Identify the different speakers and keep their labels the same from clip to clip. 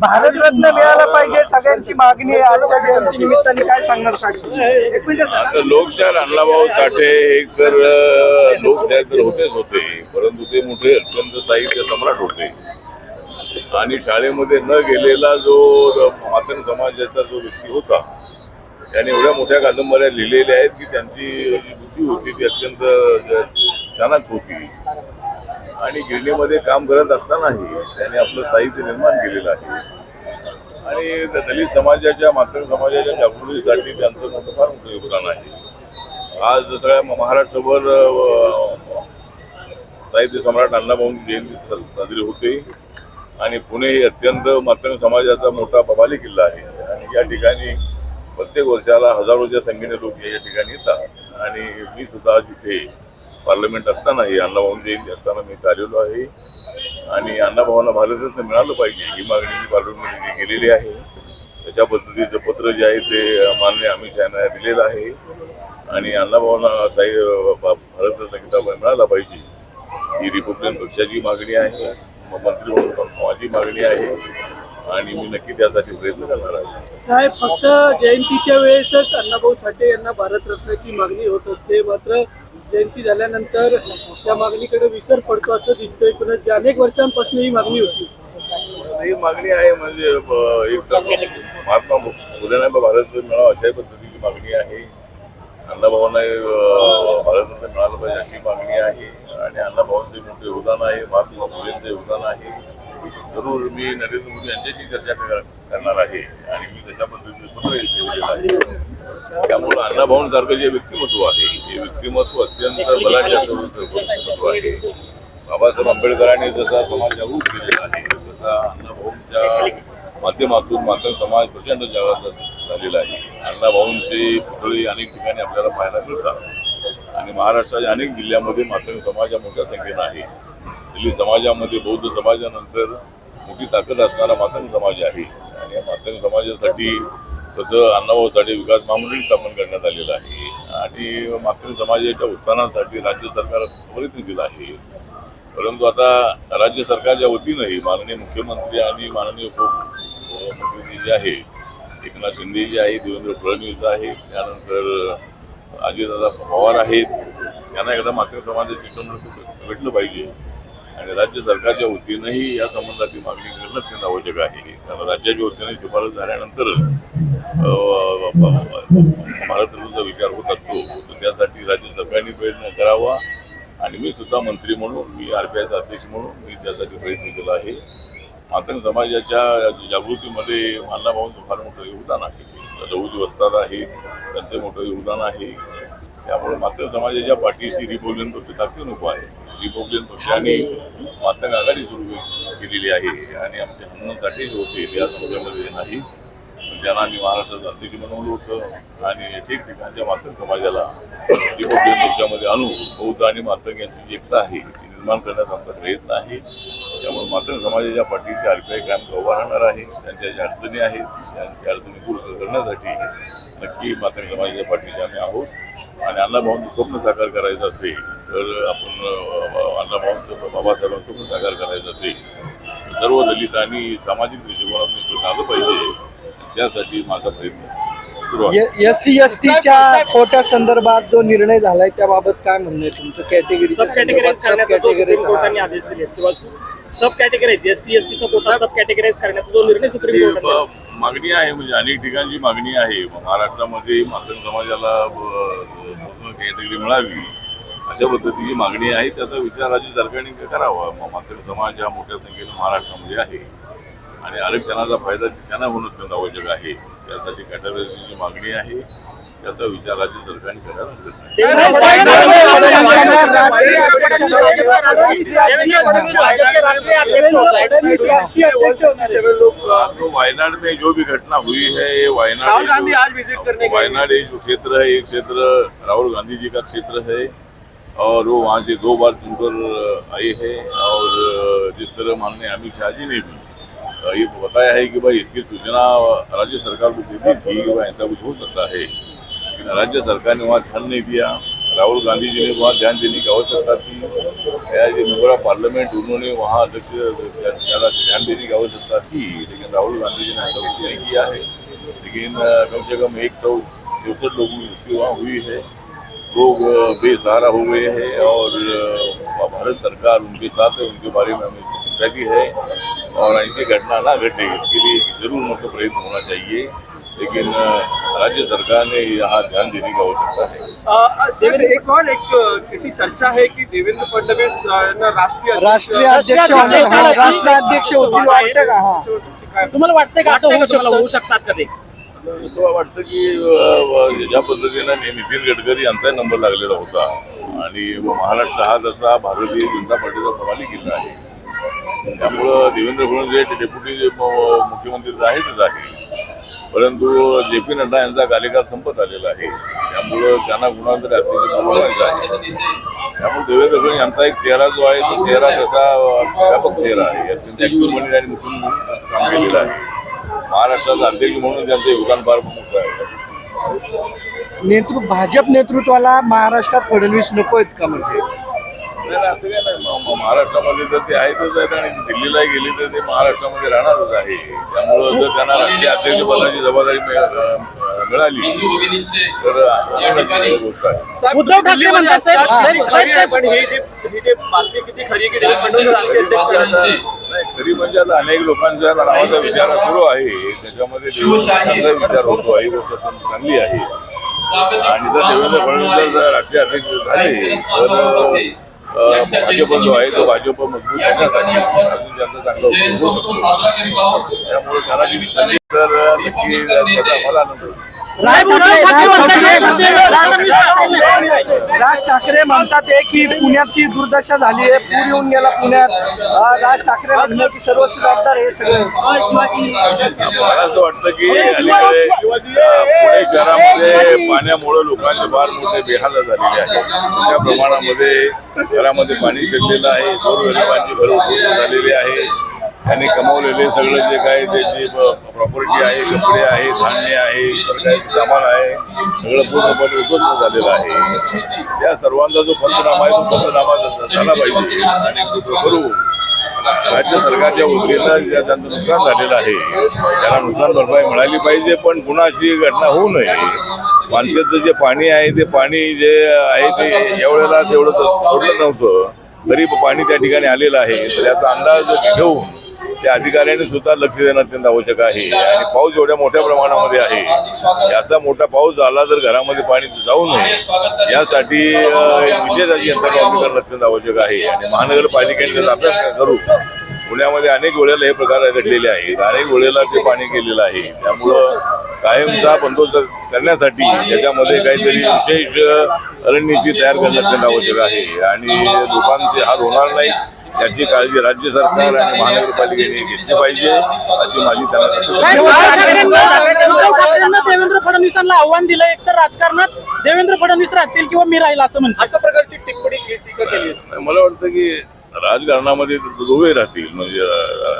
Speaker 1: भारतरत्न मिळाला पाहिजे सगळ्यांची मागणी आहे आजच्या जयंती निमित्ताने काय सांगणार साक्षी एक
Speaker 2: लोकशाहीर अण्णाभाऊ साठे हे तर लोकशाही लोकशाहीर तर होतेच होते परंतु ते मोठे अत्यंत साहित्य सम्राट होते. आणि शाळेमध्ये न गेलेला जो मातन समाजाचा जो व्यक्ती होता त्याने एवढ्या मोठ्या कादंबऱ्या लिहिलेल्या आहेत की त्यांची जी बुद्धी होती ती अत्यंत छानच होती. आणि गिरणीमध्ये काम करत असतानाही त्याने आपलं साहित्य निर्माण केलेलं आहे. आणि दलित समाजाच्या मातंग समाजाच्या जागृतीसाठी त्यांचं मोठं फार मोठं योगदान आहे. आज सगळ्या म- महाराष्ट्रभर साहित्य सम्राट अण्णाभाऊंची जयंती साजरी होते. आणि पुणे हे अत्यंत मातंग समाजाचा मोठा बबाली किल्ला आहे. आणि या ठिकाणी प्रत्येक वर्षाला हजारोच्या संख्येने लोक या ठिकाणी येतात. आणि मी सुद्धा तिथे पार्लमेंट असतानाही अण्णाभाऊंची जयंती असताना मी चाललेलो आहे. आणि अण्णाभाऊंना भारतरत्न मिळालं पाहिजे. ही मागणी मी पार्लमेंटमध्ये केलेली आहे. त्याच्या पद्धतीचं पत्र जे आहे ते माननीय अमित शहा यांना दिलेलं आहे. आणि अण्णाभाऊंना साई भारतरत्न किताब मिळाला पाहिजे. ही रिपब्लिकन पक्षाची मागणी आहे. मंत्री म्हणून माझी मागणी आहे. आणि मी नक्की त्यासाठी प्रयत्न करणार आहे.
Speaker 1: साहेब फक्त जयंतीच्या वेळेसच अण्णाभाऊ साठे यांना भारतरत्नाची मागणी होत असते. मात्र जयंती झाल्यानंतर त्या मागणीकडे विसर पडतो असं दिसतोय. पण अनेक वर्षांपासून ही मागणी होती.
Speaker 2: ही मागणी आहे म्हणजे एक महात्मा फुलेंना भारत मिळावा अशा पद्धतीची मागणी आहे. अण्णाभाऊंना भारतरत्न मिळालं पाहिजे अशी मागणी आहे. आणि अण्णाभाऊंचे मोठे योगदान आहे महात्मा फुलेंचं योगदान आहे. जरूर मी नरेंद्र मोदी यांच्याशी चर्चा करणार आहे. आणि मी तशा पद्धतीने पत्र लिहिलेलं आहे त्यामुळं अण्णाभाऊंसारखं जे व्यक्तिमत्व आहे व्यक्तिमत्व अत्यंत बलाढ्य असं आहे. बाबासाहेब आंबेडकरांनी जसा समाज जागृत केलेला आहे तसा अण्णाभाऊंच्या माध्यमातून मात्र समाज प्रचंड जागृत झालेला आहे. अण्णाभाऊंची पुतळी अनेक ठिकाणी आपल्याला पाहायला मिळतात. आणि महाराष्ट्राच्या अनेक जिल्ह्यामध्ये मात्र समाज मोठ्या संख्येनं आहे. दिल्ली समाजामध्ये बौद्ध समाजानंतर मोठी ताकद असणारा मातंग समाज आहे. आणि या मातंग समाजासाठी तसं अण्णाभाऊसाठी विकास महामंडळ स्थापन करण्यात आलेलं आहे. आणि मातृ समाजाच्या उत्थानासाठी राज्य सरकार प्रयत्नशील आहे. परंतु आता राज्य सरकारच्या वतीनंही माननीय मुख्यमंत्री आणि माननीय उपमुख्यमंत्री जे आहे एकनाथ शिंदे जे आहे देवेंद्र फडणवीस आहे त्यानंतर अजितदादा पवार आहेत यांना एकदा मात्र समाज शिक्षण भेटलं पाहिजे. आणि राज्य सरकारच्या वतीनंही या संबंधाची मागणी करणं अत्यंत आवश्यक आहे. कारण राज्याच्या वतीने शिफारस झाल्यानंतर भारतरत्नाचा विचार होत असतो तर त्यासाठी राज्य सरकारने प्रयत्न करावा. आणि मी सुद्धा मंत्री म्हणून मी आर पी आयचा अध्यक्ष म्हणून मी त्यासाठी प्रयत्न केला आहे. मातंग समाजाच्या जागृतीमध्ये अण्णाभाऊंचं फार मोठं योगदान आहे. दौदी वस्ताद आहे त्यांचं मोठं योगदान आहे. त्यामुळे मातंग समाजाच्या पाठीशी रिपब्लिकन पक्ष टाकते नको आहे. रिपब्लिकन पक्षाने मातंग आघाडी सुरू केलेली आहे. आणि आमचे हनुमानसाठी जे होते या समाजामध्ये नाही ज्यांना त्यांना आम्ही महाराष्ट्राचं अध्यक्ष बनवलं होतं. आणि ठिकठिकाणच्या मातंग समाजाला रिपब्लिकन पक्षामध्ये आणून बौद्ध आणि मातंग यांची जी एकता आहे ती निर्माण करण्याचा आमचा प्रयत्न आहे. त्यामुळे मातंग समाजाच्या पाठीशी आरपीआय कायम उभा राहणार आहे. त्यांच्या ज्या अडचणी आहेत त्यांच्या अडचणी पूर्ण करण्यासाठी नक्की मातंग समाजाच्या पाठीशी आम्ही आहोत. आणि अण्णाभाऊंचं स्वप्न साकार करायचं असेल तर आपण अण्णाभाऊंचं बाबासाहेबांचं स्वप्न साकार करायचं असेल सर्व सर्व दलितांनी सामाजिक दृष्टिकोनातून आलं पाहिजे. त्यासाठी माझा प्रयत्न सुरू आहे.
Speaker 1: एस सी एस टीच्या कोट्या संदर्भात जो निर्णय झालाय त्याबाबत काय म्हणणं आहे तुमचं? कॅटेगरी
Speaker 3: सब कॅटेगराईज करण्याचा जो सुप्रीम कोर्टाने आदेश दिले किंवा sub categorize S C S टीचा कोटा सब कॅटेगराईज करण्याचा जो निर्णय सुप्रीम
Speaker 2: ती
Speaker 3: कोर्टाने दिला.
Speaker 2: मागणी आहे म्हणजे अनेक ठिकाणची मागणी आहे. महाराष्ट्रामध्ये मातंग समाजाला कॅटेगरी मिळावी अशा पद्धतीची मागणी आहे. त्याचा विचार राज्य सरकारने करावा? म- समाज हा मोठ्या संख्येनं महाराष्ट्रामध्ये आहे. आणि आरक्षणाचा फायदा त्यांना होणं अत्यंत आवश्यक आहे. त्यासाठी कॅटेगरीची मागणी आहे. त्याचा विचार राज्य सरकारने करायला. तो वायनाड में जो भी घटना हुई है ये वायनाड वायनाड जो क्षेत्र है ये क्षेत्र राहुल गांधी जी का क्षेत्र है। और वो वहाँ से दो बार चुनकर आए हैं। और जिस तरह माननीय अमित शाह जी ने भी ये बताया है कि भाई इसकी सूचना राज्य सरकार को दे थी कि भाई ऐसा कुछ हो सकता है। लेकिन राज्य सरकार ने वहाँ ध्यान नहीं दिया। राहुल गांधी जी ने वहाँ ध्यान देने की आवश्यकता थी। As a member of parliament, उन्होंने वहाँ अध्यक्ष ज़्यादा ध्यान देने की आवश्यकता थी। लेकिन राहुल गांधी जी ने ऐसा कुछ नहीं किया है। लेकिन कम से कम एक सौ चौसठ लोगों की मृत्यु वहाँ हुई है। लोग बेसहारा हो गए हैं और भारत सरकार उनके साथ है, उनके बारे में हमें की है और ऐसी घटना ना घटे इसके लिए ज़रूर मतलब प्रयत्न होना चाहिए। लेकिन राज्य सरकार ने यहाँ ध्यान देने की आवश्यकता है।
Speaker 1: सर एक और एक ऐसी चर्चा है की देवेंद्र फडणवीस राष्ट्रीय
Speaker 4: राष्ट्रीय अध्यक्ष
Speaker 3: राष्ट्रीय अध्यक्ष
Speaker 4: राष्ट्रीय वाटतं का हा।
Speaker 1: काय
Speaker 3: तुम्हाला वाटतंय का असं होऊ शकतं? होऊ शकतात का
Speaker 2: असं वाटतं की ज्या पद्धतीनं नितीन गडकरी यांचा नंबर लागलेला होता आणि महाराष्ट्र हा जसा भारतीय जनता पार्टीचा कमाली किल्ला आहे त्यामुळं देवेंद्र फडणवीस हे डेप्युटी जे मुख्यमंत्री तर आहेतच आहे. परंतु जे पी नड्डा यांचा कार्यकाळ संपत आलेला आहे. त्यामुळं त्यांना कुणाला तरी आहे. त्यामुळे देवेंद्र फडणवीस यांचा एक चेहरा जो आहे तो चेहरा तसा व्यापक चेहरा आहे. अत्यंत ऍक्टिव्हपणे मुख्यमंत्री म्हणून काम केलेलं आहे. महाराष्ट्राचा अध्यक्ष म्हणून त्यांचं योगदान फार मोठं आहे.
Speaker 4: नेतृत्व भाजप नेतृत्वाला महाराष्ट्रात फडणवीस नको आहेत का म्हणजे?
Speaker 2: असं काय नाही म- महाराष्ट्रामध्ये तर ते आहेतच आहेत आणि दिल्लीला गेली तर ते महाराष्ट्रामध्ये राहणारच आहे. त्यामुळं जर त्यांना राष्ट्रीय अध्यक्षपदाची जबाबदारी मिळाली तर गोष्ट आहे.
Speaker 3: उद्धव ठाकरे म्हणतात साहेब
Speaker 1: साहेब,
Speaker 3: साहेब,
Speaker 1: खरी आहे,
Speaker 3: साहेब.
Speaker 1: पण ही जी ही जी बातमी किती खरी आहे की देवेंद्र राष्ट्रीय अध्यक्ष आहे?
Speaker 2: नाही, म्हणजे आता अनेक लोकांच्या नावाचा विचार सुरू आहे. त्याच्यामध्ये देवेंद्र विचार होतो ही गोष्ट चांगली आहे. आणि जर देवेंद्र फडणवीस जर राष्ट्रीय अध्यक्ष झाले तर भाजप जो आहे तो भाजप मजबूत करण्यासाठी अजून जास्त चांगला उपयोग शकतो. त्यामुळे त्याला जी तर नक्की त्याचा आम्हाला आनंद होईल
Speaker 4: राज ठाकरे राज ठाकरे
Speaker 3: ठाकरे
Speaker 4: राज ठाकरे म्हणतात आहे की पुण्याची दुर्दशा झाली आहे पूर येऊन गेला पुण्यात. राज ठाकरे म्हणतात की सर्व जबाबदार हे सगळं.
Speaker 2: मला असं वाटतं की अलीकडे पुणे शहरामध्ये पाण्यामुळे लोकांचे फार मोठे बेहाल झालेले आहेत. मोठ्या प्रमाणामध्ये घरामध्ये पाणी शिरलेलं आहे गोरगरिबांची घर उद्ध्वस्त झालेली आहे त्यांनी कमावलेले सगळं जे काही त्याची प्रॉपर्टी आहे कपडे आहे धान्य आहे इतर सामान आहे सगळं पूर्णपणे उद्ध्वस्त झालेलं आहे. त्या सर्वांचा जो पंचनामा आहे तो पंचनामा झाला पाहिजे. आणि तो राज्य सरकारच्या वतीनं ज्या ज्यांचं नुकसान झालेलं आहे त्याला नुकसान भरपाई मिळाली पाहिजे पण पुन्हा अशी घटना होऊ नये. माणसाचं जे पाणी आहे ते पाणी जे आहे ते यावेळेला तेवढं तर सोडलं नव्हतं. तरी पाणी त्या ठिकाणी आलेलं आहे. तर याचा अंदाज घेऊन त्या अधिकाऱ्यांनी सुद्धा लक्ष देणं अत्यंत आवश्यक आहे. आणि पाऊस एवढ्या मोठ्या प्रमाणामध्ये आहे. याचा मोठा पाऊस झाला तर घरामध्ये पाणी जाऊ नये. यासाठी एक विशेष अशी यंत्रणा उभी करणं अत्यंत आवश्यक आहे. आणि महानगरपालिकेने त्याचा अभ्यास करू? पुण्यामध्ये अनेक वेळेला हे प्रकार घडलेले आहेत. अनेक वेळेला ते पाणी गेलेलं आहे. त्यामुळं कायमचा बंदोबस्त करण्यासाठी त्याच्यामध्ये काहीतरी विशेष रणनीती तयार करणं अत्यंत आवश्यक आहे. आणि लोकांचे हाल होणार नाही याची काळजी राज्य सरकार आणि महानगरपालिकेने घेतली पाहिजे अशी माझी त्यांना
Speaker 3: देवेंद्र फडणवीसांना आव्हान दिलं एकतर राजकारणात देवेंद्र फडणवीस राहतील किंवा मी राहील असं म्हणतात.
Speaker 1: अशा प्रकारची टिप्पणी टीका केली.
Speaker 2: मला वाटतं की राजकारणामध्ये दोघे राहतील म्हणजे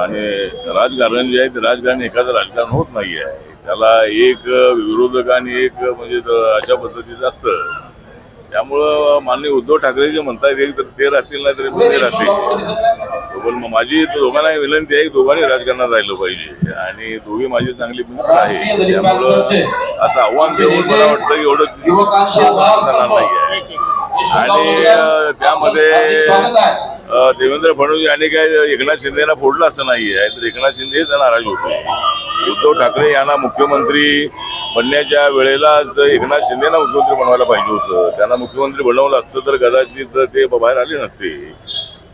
Speaker 2: आणि राजकारण जे आहे ते राजकारण एखादं राजकारण होत नाही आहे त्याला एक विरोधक आणि एक म्हणजे अशा पद्धतीचं असतं. त्यामुळं माननीय उद्धव ठाकरे जे म्हणतात एक तर ते राहतील नाही तरी ते राहतील. पण माझी दोघांना विनंती आहे की दोघांनी राजकारणात राहिलं पाहिजे. आणि दोघे माझी चांगली मित्र आहे त्यामुळं असं आव्हान देऊन मला वाटतं एवढं जाणार नाही आहे आणि त्यामध्ये देवेंद्र फडणवीस यांनी काय एकनाथ शिंदेना फोडलं असं नाही आहे तर एकनाथ शिंदे नाराज होते. उद्धव ठाकरे यांना मुख्यमंत्री बनण्याच्या वेळेलाच एकनाथ शिंदेना मुख्यमंत्री बनवायला पाहिजे होतं. त्यांना मुख्यमंत्री बनवलं असतं तर कदाचित ते बाहेर आले नसते.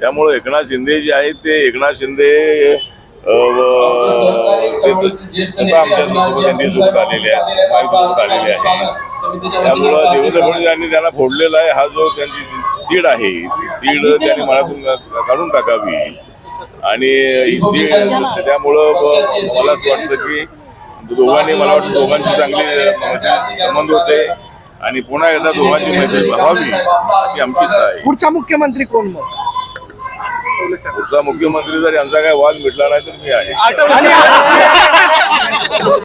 Speaker 2: त्यामुळे एकनाथ शिंदे जे आहेत ते एकनाथ शिंदे आमच्या आलेले आहेत. त्यामुळं देवेंद्र फडणवीस यांनी त्यांना फोडलेला आहे. हा जो त्यांची सीड आहे ती सीड त्यांनी मनातून का- काढून टाकावी. आणि त्यामुळं मला असं वाटतं की दोघांनी मला वाटतं दोघांची चांगली संबंध होते. आणि पुन्हा एकदा दोघांची मैत्री व्हावी अशी आमची इच्छा आहे.
Speaker 4: पुढचा मुख्यमंत्री कोण मग?
Speaker 2: पुढचा मुख्यमंत्री जर यांचा काय वाद मिटला नाही तर मी आहे.